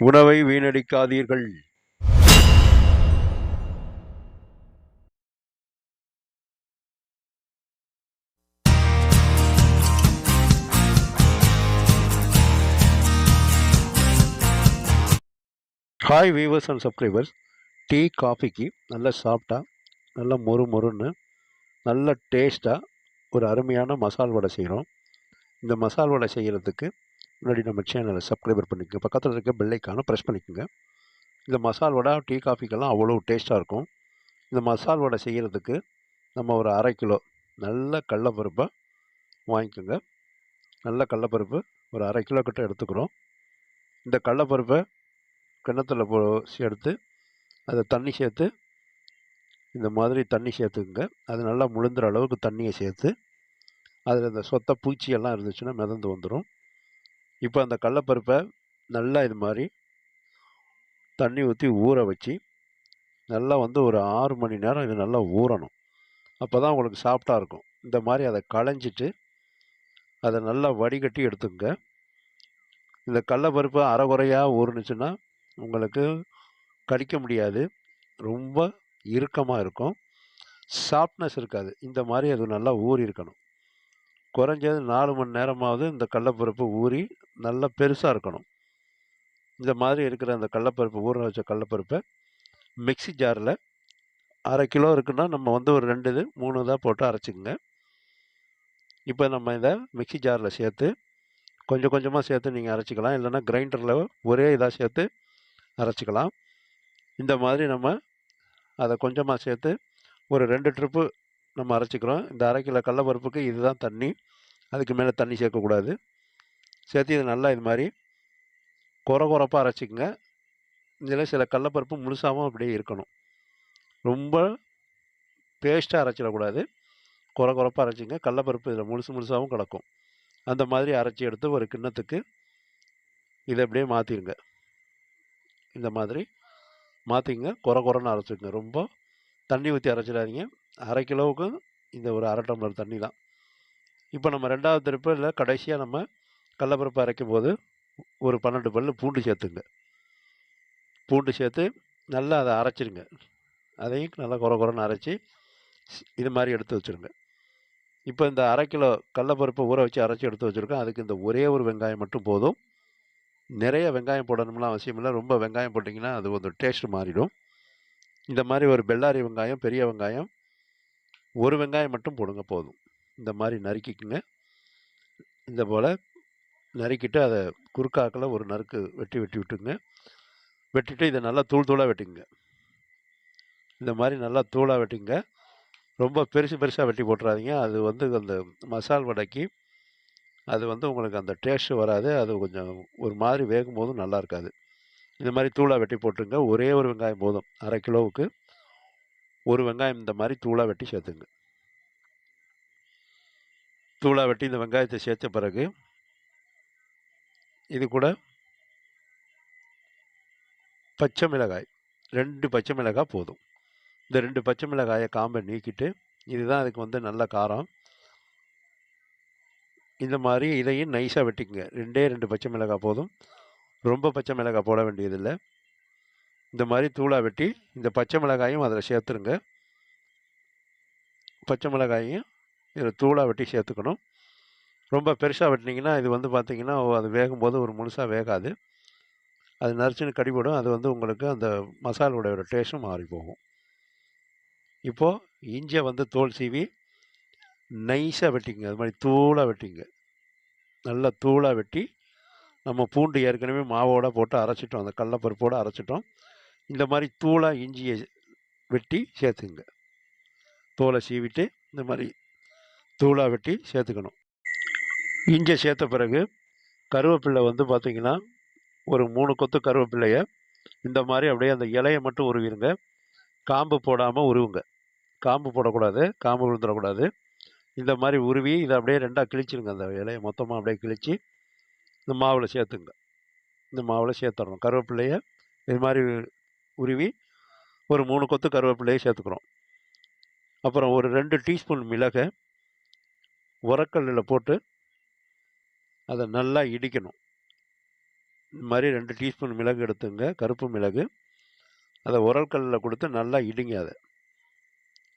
உணவை வீணடிக்காதீர்கள். Hi viewers and subscribers tea காஃபிக்கு நல்லா சாப்பிட்டா நல்லா மொறு மொறுன்னு நல்ல டேஸ்ட்டாக ஒரு அருமையான மசால் வடை செய்கிறோம் இந்த மசால் வடை செய்கிறதுக்கு முன்னாடி நம்ம சேனலை சப்ஸ்கிரைபர் பண்ணிக்கோங்க. பக்கத்தில் இருக்க பெல்லைக்கான ப்ரெஸ் பண்ணிக்கோங்க. இந்த மசால் வடை டீ காஃபிக்கெல்லாம் அவ்வளோ டேஸ்ட்டாக இருக்கும். இந்த மசால் வடை செய்கிறதுக்கு நம்ம ஒரு அரை கிலோ நல்ல கடலப்பருப்பை வாங்கிக்கோங்க. நல்ல கடலப்பருப்பு ஒரு அரை கிலோ கிட்ட எடுத்துக்கிறோம். இந்த கடலப்பருப்பை கிணத்துல போ எடுத்து அதை தண்ணி சேர்த்து இந்த மாதிரி தண்ணி சேர்த்துக்குங்க. அது நல்லா முழுந்துற அளவுக்கு தண்ணியை சேர்த்து அதில் இந்த சொத்த பூச்சியெல்லாம் இருந்துச்சுன்னா மிதந்து வந்துடும் இப்போ அந்த கடலப்பருப்பை நல்லா இது மாதிரி தண்ணி ஊற்றி ஊற வச்சு நல்லா வந்து ஒரு ஆறு மணி நேரம் இது நல்லா ஊறணும். அப்போ தான் உங்களுக்கு சாஃப்டாக இருக்கும். இந்த மாதிரி அதை களைஞ்சிட்டு அதை நல்லா வடிகட்டி எடுத்துக்கங்க. இந்த கடலப்பருப்பு அரைகுறையாக ஊறுனுச்சுன்னா உங்களுக்கு கடிக்க முடியாது. ரொம்ப இறுக்கமாக இருக்கும். சாஃப்ட்னஸ் இருக்காது. இந்த மாதிரி அது நல்லா ஊறி இருக்கணும் குறைஞ்சது நாலு மணி நேரமாவது இந்த கடலப்பருப்பு ஊறி நல்லா பெருசாக இருக்கணும். இந்த மாதிரி இருக்கிற அந்த கடலப்பருப்பு ஊற வச்ச கடலப்பருப்பை மிக்ஸி ஜாரில் அரை கிலோ இருக்குன்னா நம்ம வந்து ஒரு ரெண்டு இது மூணு இதாக போட்டு அரைச்சிக்கோங்க. இப்போ நம்ம இதை மிக்ஸி ஜாரில் சேர்த்து கொஞ்சம் கொஞ்சமாக சேர்த்து நீங்கள் அரைச்சிக்கலாம். இல்லைன்னா கிரைண்டரில் ஒரே இதாக சேர்த்து அரைச்சிக்கலாம். இந்த மாதிரி நம்ம அதை கொஞ்சமாக சேர்த்து ஒரு ரெண்டு ட்ரிப்பு நம்ம அரைச்சிக்கிறோம். இந்த அரை கிலோ கடலப்பருப்புக்கு இதுதான் தண்ணி. அதுக்கு மேலே தண்ணி சேர்க்கக்கூடாது. சேர்த்து இது நல்லா இது மாதிரி குறை குறப்பாக அரைச்சிக்கங்க. இதில் சில கடலப்பருப்பு முழுசாகவும் அப்படியே இருக்கணும். ரொம்ப பேஸ்ட்டாக அரைச்சிடக்கூடாது. குறை குறப்பாக அரைச்சிங்க. கடலப்பருப்பு இதில் முழுசு முழுசாகவும் கிடக்கும் அந்த மாதிரி அரைச்சி எடுத்து ஒரு கிண்ணத்துக்கு இதை அப்படியே மாற்றிடுங்க இந்த மாதிரி மாற்றிங்க குறை குறைன்னு அரைச்சிக்கங்க ரொம்ப தண்ணி ஊற்றி அரைச்சிடாதீங்க. அரை கிலோவுக்கும் இந்த ஒரு அரை டம்ளர் தண்ணி தான். இப்போ நம்ம ரெண்டாவது திருப்பில் கடைசியாக நம்ம கடலப்பருப்பு அரைக்கும் போது ஒரு பன்னெண்டு பல்லு பூண்டு சேர்த்துங்க. பூண்டு சேர்த்து நல்லா அதை அரைச்சிருங்க. அதையும் நல்லா குறை குறைன்னு அரைச்சி இது மாதிரி எடுத்து வச்சுருங்க. இப்போ இந்த அரை கிலோ கடலப்பருப்பை ஊற வச்சு அரைச்சி எடுத்து வச்சுருக்கோம். அதுக்கு இந்த ஒரே ஒரு வெங்காயம் மட்டும் போதும். நிறைய வெங்காயம் போடணும்லாம் அவசியம் இல்லை. ரொம்ப வெங்காயம் போட்டிங்கன்னா அது ஒரு டேஸ்ட் மாறிடும். இந்த மாதிரி ஒரு பெல்லாரி வெங்காயம் பெரிய வெங்காயம் ஒரு வெங்காயம் மட்டும் போடுங்க போதும். இந்த மாதிரி நறுக்கிக்குங்க. இந்த போல் நறுக்கிட்டு அதை குறுக்காக்கில் ஒரு நறுக்கு வெட்டி வெட்டி விட்டுங்க. வெட்டிட்டு இதை நல்லா தூள் தூளாக வெட்டிங்க இந்த மாதிரி நல்லா தூளாக வெட்டிங்க. ரொம்ப பெருசு பெருசாக வெட்டி போட்டுறாதீங்க. அது வந்து அந்த மசால் வடைக்கு அது வந்து உங்களுக்கு அந்த டேஸ்ட்டு வராது. அது கொஞ்சம் ஒரு மாதிரி வேகும் போதும் நல்லா இருக்காது. இந்த மாதிரி தூளாக வெட்டி போட்டுருங்க. ஒரே ஒரு வெங்காயம் போதும். அரை கிலோவுக்கு. ஒரு வெங்காயம் இந்த மாதிரி தூளாக வெட்டி சேர்த்துங்க. தூளாக வெட்டி இந்த வெங்காயத்தை சேர்த்த பிறகு இது கூட பச்சை மிளகாய் ரெண்டு பச்சை மிளகாய் போதும். இந்த ரெண்டு பச்சை மிளகாயை காம்பை நீக்கிட்டு இதுதான் அதுக்கு வந்து நல்ல காரம். இந்த மாதிரி இதையும் நைஸாக வெட்டிக்கங்க. ரெண்டே ரெண்டு பச்சை மிளகாய் போதும். ரொம்ப பச்சை மிளகாய் போட வேண்டியதில்லை. இந்த மாதிரி தூளாக வெட்டி இந்த பச்சை மிளகாயும் அதில் சேர்த்துருங்க. பச்சை மிளகாயும் இதில் தூளாக வெட்டி சேர்த்துக்கணும். ரொம்ப பெருசாக வெட்டினீங்கன்னா இது வந்து பார்த்திங்கன்னா அது வேகும்போது ஒரு முழுசாக வேகாது. அது நரிச்சுன்னு கடிபடும். அது வந்து உங்களுக்கு அந்த மசாலோடைய டேஸ்ட்டும் மாறி போகும். இப்போது இஞ்சியை வந்து தோல் சீவி நைஸாக வெட்டிங்க அது மாதிரி தூளாக வெட்டிங்க. நல்லா தூளாக வெட்டி நம்ம பூண்டு ஏற்கனவே மாவோட போட்டு அரைச்சிட்டோம். அந்த கடலப்பருப்போடு அரைச்சிட்டோம். இந்த மாதிரி தூளாக இஞ்சியை வெட்டி சேர்த்துங்க தோலை சீவிட்டு இந்த மாதிரி தூளாக வெட்டி சேர்த்துக்கணும். இஞ்சியை சேர்த்த பிறகு கருவேப்பிள்ளை வந்து பார்த்திங்கன்னா ஒரு மூணு கொத்து கருவேப்பிள்ளையை இந்த மாதிரி அப்படியே அந்த இலையை மட்டும் உருவிடுங்க காம்பு போடாமல் உருவுங்க. காம்பு போடக்கூடாது காம்பு விழுந்துடக்கூடாது இந்த மாதிரி உருவி இதை அப்படியே ரெண்டாக கிழிச்சிருங்க. அந்த இலையை மொத்தமாக அப்படியே கிழித்து இந்த மாவில் சேர்த்துங்க இந்த மாவில் சேர்த்துடணும். கருவேப்பிலையை இது மாதிரி உருவி ஒரு மூணு கொத்து கருவேப்பிலையை சேர்த்துக்கிறோம். அப்புறம் ஒரு ரெண்டு டீஸ்பூன் மிளகை உரக்கல்லில் போட்டு அதை நல்லா இடிக்கணும். இந்த மாதிரி ரெண்டு டீஸ்பூன் மிளகு எடுத்துங்க கருப்பு மிளகு. அதை உரல் கல்லில் கொடுத்து நல்லா இடிங்க அதை.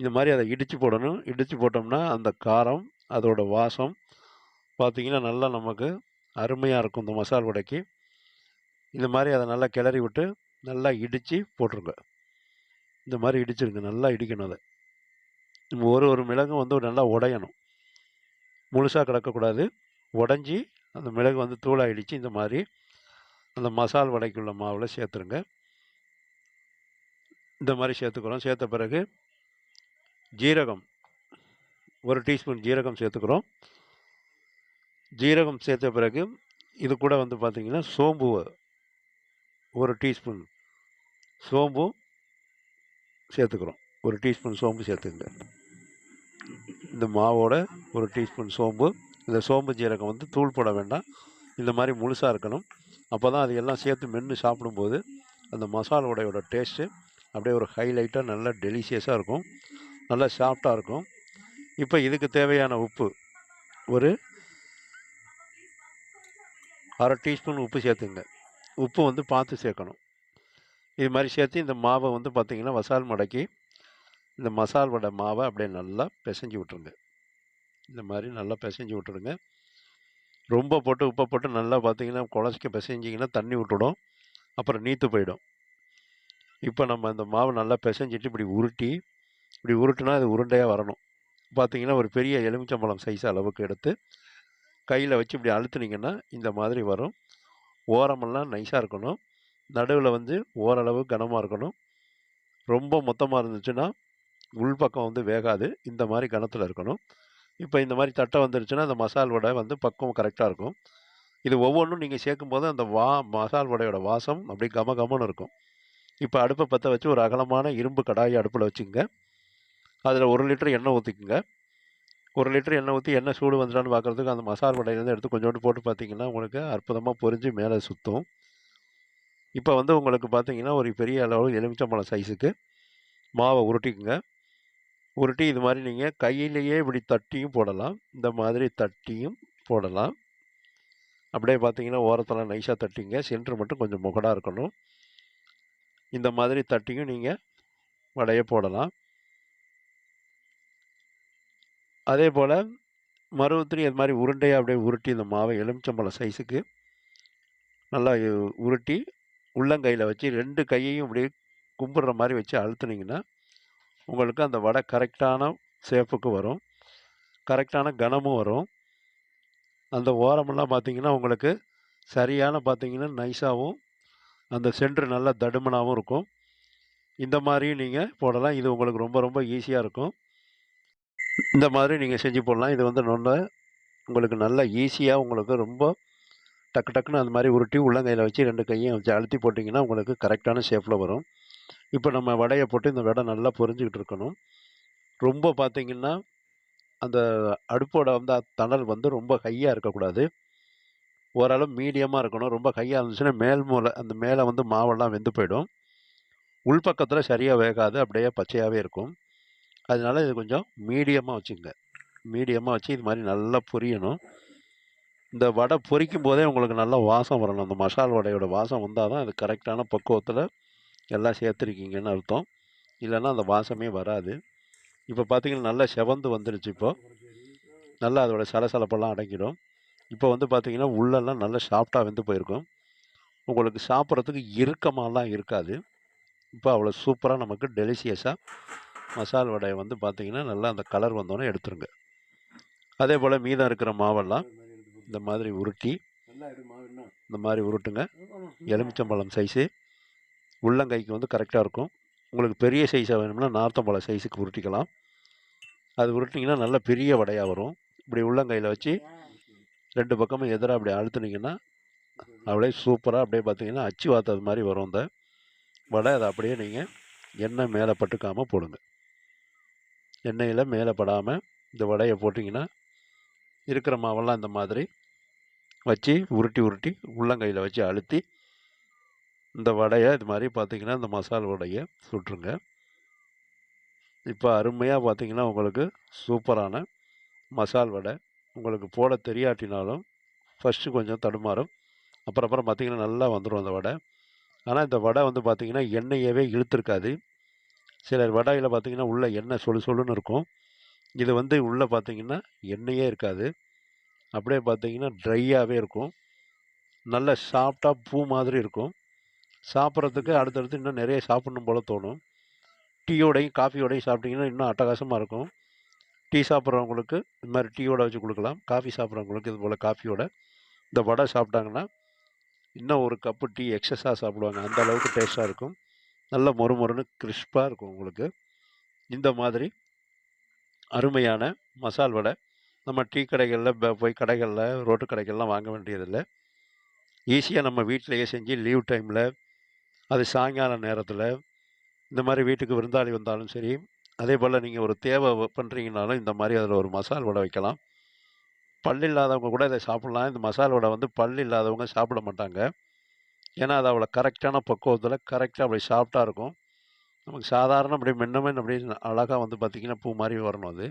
இந்த மாதிரி அதை இடித்து போடணும். இடித்து போட்டோம்னா அந்த காரம் அதோட வாசம் பார்த்தீங்கன்னா நல்லா நமக்கு அருமையாக இருக்கும் இந்த மசால் வடைக்கு. இந்த மாதிரி அதை நல்லா கிளறி விட்டு நல்லா இடித்து போட்டுருங்க. இந்த மாதிரி இடிச்சிருங்க. நல்லா இடிக்கணும் அதை. நம்ம ஒரு ஒரு மிளகும் வந்து நல்லா உடையணும். முழுசாக கிடக்கக்கூடாது உடஞ்சி அந்த மிளகு வந்து தூளாக இடித்து இந்த மாதிரி அந்த மசால் வடைக்குள்ள மாவில் சேர்த்துருங்க. இந்த மாதிரி சேர்த்துக்கிறோம். சேர்த்த பிறகு ஜீரகம் ஒரு டீஸ்பூன் ஜீரகம் சேர்த்துக்கிறோம். ஜீரகம் சேர்த்த பிறகு இது கூட வந்து பார்த்திங்கன்னா சோம்பு ஒரு டீஸ்பூன் சோம்பும் சேர்த்துக்கிறோம். ஒரு டீஸ்பூன் சோம்பு சேர்த்துக்கங்க இந்த மாவோட ஒரு டீஸ்பூன் சோம்பு இந்த சோம்பு ஜீரகம் வந்து தூள் போட வேண்டாம். இந்த மாதிரி முழுசாக இருக்கணும். அப்போ தான் அது எல்லாம் சேர்த்து மென்று சாப்பிடும்போது அந்த மசாலா உடையோட டேஸ்ட்டு அப்படியே ஒரு ஹைலைட்டாக நல்லா டெலிஷியஸாக இருக்கும். நல்லா சாஃப்டாக இருக்கும். இப்போ இதுக்கு தேவையான உப்பு ஒரு அரை டீஸ்பூன் உப்பு சேர்த்துங்க. உப்பு வந்து பார்த்து சேர்க்கணும். இது மாதிரி சேர்த்து இந்த மாவை வந்து பார்த்திங்கன்னா மசால் மடக்கி இந்த மசால் வடை மாவை அப்படியே நல்லா பிசைஞ்சு விட்ருங்க இந்த மாதிரி நல்லா பிசைஞ்சு விட்டுருங்க. ரொம்ப போட்டு உப்பை போட்டு நல்லா பார்த்தீங்கன்னா குழச்சிக்க பிசைஞ்சிங்கன்னா தண்ணி விட்டுடும். அப்புறம் நீத்து போயிடும். இப்போ நம்ம இந்த மாவு நல்லா பிசைஞ்சிட்டு இப்படி உருட்டி இப்படி உருட்டுனா அது உருண்டையாக வரணும். பார்த்தீங்கன்னா ஒரு பெரிய எலுமிச்சம்பழம் சைஸ் அளவுக்கு எடுத்து கையில் வச்சு இப்படி அழுத்துனீங்கன்னா இந்த மாதிரி வரும். ஓரமெல்லாம் நைஸாக இருக்கணும். நடுவில் வந்து ஓரளவு கனமாக இருக்கணும். ரொம்ப மொத்தமாக இருந்துச்சுன்னா உள்பக்கம் வந்து வேகாது. இந்த மாதிரி கனத்தில் இருக்கணும். இப்போ இந்த மாதிரி தட்டை வந்துருச்சுன்னா அந்த மசால் வடை வந்து பக்குவம் கரெக்டாக இருக்கும். இது ஒவ்வொன்றும் நீங்கள் சேர்க்கும்போது அந்த வா மசால் வடையோட வாசம் அப்படியே கம கமன்னு இருக்கும். இப்போ அடுப்பை பற்ற வச்சு ஒரு அகலமான இரும்பு கடாயை அடுப்பில் வச்சுங்க அதில் ஒரு லிட்டர் எண்ணெய் ஊற்றிக்குங்க ஒரு லிட்டர் எண்ணெய் ஊற்றி எண்ணெய் சூடு வந்துடான்னு பார்க்குறதுக்கு அந்த மசால் வடையிலேருந்து எடுத்து கொஞ்சோண்டு போட்டு பார்த்தீங்கன்னா உங்களுக்கு அற்புதமாக பொரிஞ்சு மேலே சுற்றும் இப்போ வந்து உங்களுக்கு பார்த்தீங்கன்னா ஒரு பெரிய அளவு எலுமிச்சம்பழம் சைஸுக்கு மாவை உருட்டிக்குங்க. உருட்டி இது மாதிரி நீங்கள் கையிலேயே இப்படி தட்டியும் போடலாம். இந்த மாதிரி தட்டியும் போடலாம். அப்படியே பார்த்தீங்கன்னா ஓரத்தில் நைஸாக தட்டிங்க. சென்ட்ரு மட்டும் கொஞ்சம் முகடாக இருக்கணும். இந்த மாதிரி தட்டியும் நீங்கள் வடையை போடலாம். அதே போல் மறுபடியும் இது மாதிரி உருண்டையாக அப்படியே உருட்டி இந்த மாவை எலுமிச்சம்பழம் சைஸுக்கு நல்லா உருட்டி உள்ளங்கையில் வச்சு ரெண்டு கையையும் அப்படியே கும்பிட்ற மாதிரி வச்சு அழுத்துனீங்கன்னா உங்களுக்கு அந்த வடை கரெக்டான சேஃபுக்கு வரும். கரெக்டான கனமும் வரும். அந்த ஓரமெல்லாம் பார்த்தீங்கன்னா உங்களுக்கு சரியான பார்த்தீங்கன்னா நைஸாகவும் அந்த சென்ட்ரு நல்லா தடுமனாகவும் இருக்கும். இந்த மாதிரியும் நீங்கள் போடலாம். இது உங்களுக்கு ரொம்ப ரொம்ப ஈஸியாக இருக்கும். இந்த மாதிரி நீங்கள் செஞ்சு போடலாம். இது வந்து நல்ல உங்களுக்கு நல்லா ஈஸியாக உங்களுக்கு ரொம்ப டக்கு டக்குன்னு அந்த மாதிரி உருட்டி உள்ளங்கையில் வச்சு ரெண்டு கையும் வச்சு அழுத்தி போட்டிங்கன்னா உங்களுக்கு கரெக்டான ஷேப்பில் வரும். இப்போ நம்ம வடையை போட்டு இந்த வடை நல்லா பொறிஞ்சிக்கிட்டு இருக்கணும். ரொம்ப பார்த்தீங்கன்னா அந்த அடுப்போட வந்து தணல் வந்து ரொம்ப ஹையாக இருக்கக்கூடாது. ஓரளவு மீடியமாக இருக்கணும். ரொம்ப ஹையாக இருந்துச்சுன்னா மேல் மூலை அந்த மேலே வந்து மாவெல்லாம் வெந்து போயிடும். உள்பக்கத்தில் சரியாக வேகாது. அப்படியே பச்சையாகவே இருக்கும். அதனால இது கொஞ்சம் மீடியமாக வச்சுங்க. மீடியமாக வச்சு இது மாதிரி நல்லா பொரியணும். இந்த வடை பொரிக்கும் போதே உங்களுக்கு நல்லா வாசம் வரணும். அந்த மசால் வடையோட வாசம் வந்தால் தான் அது கரெக்டான பக்குவத்தில் எல்லாம் சேர்த்துருக்கீங்கன்னு அர்த்தம். இல்லைன்னா அந்த வாசமே வராது. இப்போ பார்த்திங்கன்னா நல்லா செவந்து வந்துருச்சு இப்போது நல்லா அதோட சலசலப்பெல்லாம் அடங்கிடும். இப்போ வந்து பார்த்தீங்கன்னா உள்ளெல்லாம் நல்லா சாஃப்டாக வெந்து போயிருக்கும். உங்களுக்கு சாப்பிட்றதுக்கு இறுக்கமாலாம் இருக்காது. இப்போ அவ்வளோ சூப்பராக நமக்கு டெலிஷியஸாக மசால் வடையை வந்து பார்த்தீங்கன்னா நல்லா அந்த கலர் வந்தோடனே எடுத்துருங்க. அதே போல் மீதம் இருக்கிற மாவெல்லாம் இந்த மாதிரி உருட்டி இந்த மாதிரி உருட்டுங்க. எலுமிச்சம்பழம் சைஸு உள்ளங்கைக்கு வந்து கரெக்டாக இருக்கும். உங்களுக்கு பெரிய சைஸாக வேணும்னா நார்த்தம்பழம் சைஸுக்கு உருட்டிக்கலாம். அது உருட்டிங்கன்னா நல்ல பெரிய வடையாக வரும். இப்படி உள்ளங்கையில் வச்சு ரெண்டு பக்கமும் எதிராக அப்படி அழுத்துனீங்கன்னா அப்படியே சூப்பராக அப்படியே பார்த்தீங்கன்னா அச்சு வாத்தது மாதிரி வரும் இந்த வடை. அதை அப்படியே நீங்கள் எண்ணெய் மேலே பட்டுக்காமல் போடுங்க. எண்ணெயில் மேலே படாமல் இந்த வடையை போட்டிங்கன்னா இருக்கிற மாவெல்லாம் இந்த மாதிரி வச்சு உருட்டி உருட்டி உள்ளங்கையில் வச்சு அழுத்தி இந்த வடையை இது மாதிரி பார்த்தீங்கன்னா இந்த மசால் வடையை சுட்டுருங்க. இப்போ அருமையாக பார்த்தீங்கன்னா உங்களுக்கு சூப்பரான மசால் வடை உங்களுக்கு போட தெரியாட்டினாலும் ஃபஸ்ட்டு கொஞ்சம் தடுமாறும். அப்புறம் அப்புறம் பார்த்திங்கன்னா நல்லா வந்துடும் அந்த வடை. ஆனால் இந்த வடை வந்து பார்த்திங்கன்னா எண்ணெயவே இழுத்துருக்காது. சிலர் வடையில் பார்த்தீங்கன்னா உள்ளே எண்ணெய் சொலு சொலுன்னு இருக்கும். இது வந்து உள்ளே பார்த்தீங்கன்னா எண்ணெயே இருக்காது. அப்படியே பார்த்தீங்கன்னா ட்ரையாகவே இருக்கும். நல்ல சாஃப்டாக பூ மாதிரி இருக்கும். சாப்பிட்றதுக்கு அடுத்தடுத்து இன்னும் நிறைய சாப்பிடணும் போல் தோணும். டீயோடையும் காஃபியோடையும் சாப்பிட்டிங்கன்னா இன்னும் அட்டகாசமாக இருக்கும். டீ சாப்பிட்றவங்களுக்கு இது மாதிரி டீயோட வச்சு கொடுக்கலாம். காஃபி சாப்பிட்றவங்களுக்கு இது போல் காஃபியோட. இந்த வடை சாப்பிட்டாங்கன்னா இன்னும் ஒரு கப்பு டீ எக்ஸஸாக சாப்பிடுவாங்க. அந்த அளவுக்கு டேஸ்ட்டாக இருக்கும். நல்ல மொறு மொறுன்னு கிறிஸ்பாக இருக்கும் உங்களுக்கு. இந்த மாதிரி அருமையான மசால் வடை. நம்ம டீ கடைகளில் போய் கடைகளில் ரோட்டு கடைகள்லாம் வாங்க வேண்டியதில்லை. ஈஸியாக நம்ம வீட்டிலையே செஞ்சு லீவ் டைமில் அது சாயங்கால நேரத்தில் இந்த மாதிரி வீட்டுக்கு விருந்தாளி வந்தாலும் சரி அதே போல் நீங்கள் ஒரு தேவை பண்ணுறீங்கனாலும் இந்த மாதிரி அதில் ஒரு மசால் வடை வைக்கலாம். பல் இல்லாதவங்க கூட இதை சாப்பிட்லாம். இந்த மசால் வடை வந்து பல் இல்லாதவங்க சாப்பிட மாட்டாங்க. ஏன்னா அது அவ்வளோ கரெக்டான பக்குவத்தில் கரெக்டாக அப்படி சாஃப்டாக இருக்கும். நமக்கு சாதாரண அப்படி மென்னமே அப்படி அழகாக வந்து பார்த்திங்கன்னா பூ மாதிரி வரணும் அது.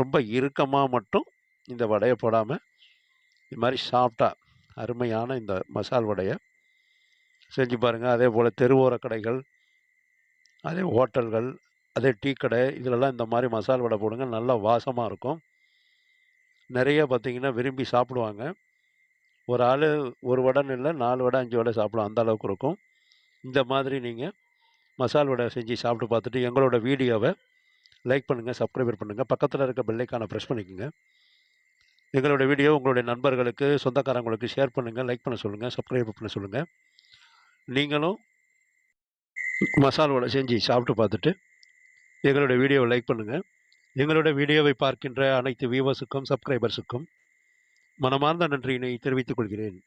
ரொம்ப இறுக்கமாக மட்டும் இந்த வடையை போடாமல் இது மாதிரி சாஃப்டாக அருமையான இந்த மசால் வடையை செஞ்சு பாருங்கள் அதே போல் தெருவோர கடைகள் அதே ஹோட்டல்கள் அதே டீ கடை இதிலெல்லாம் இந்த மாதிரி மசால் வடை போடுங்க நல்லா வாசமாக இருக்கும். நிறைய பார்த்திங்கன்னா விரும்பி சாப்பிடுவாங்க. ஒரு ஆள் ஒரு வடைன்னு இல்லை நாலு வடை அஞ்சு வடை சாப்பிடும் அந்த அளவுக்கு இருக்கும். இந்த மாதிரி நீங்கள் மசால் வடை செஞ்சு சாப்பிட்டு பார்த்துட்டு எங்களோட வீடியோவை லைக் பண்ணுங்கள் சப்ஸ்கிரைபர் பண்ணுங்கள் பக்கத்தில் இருக்க பெல்லைக்கான ப்ரெஸ் பண்ணிக்கோங்க. எங்களோட வீடியோ உங்களுடைய நண்பர்களுக்கு சொந்தக்காரங்களுக்கு ஷேர் பண்ணுங்கள் லைக் பண்ண சொல்லுங்கள் சப்ஸ்கிரைப் பண்ண சொல்லுங்கள் நீங்களும் மசால் வடை செஞ்சு சாப்பிட்டு பார்த்துட்டு எங்களோட வீடியோவை லைக் பண்ணுங்கள் எங்களோட வீடியோவை பார்க்கின்ற அனைத்து வியூவர்ஸுக்கும் சப்ஸ்கிரைபர்ஸுக்கும் மனமார்ந்த நன்றியினை தெரிவித்துக் கொள்கிறேன்.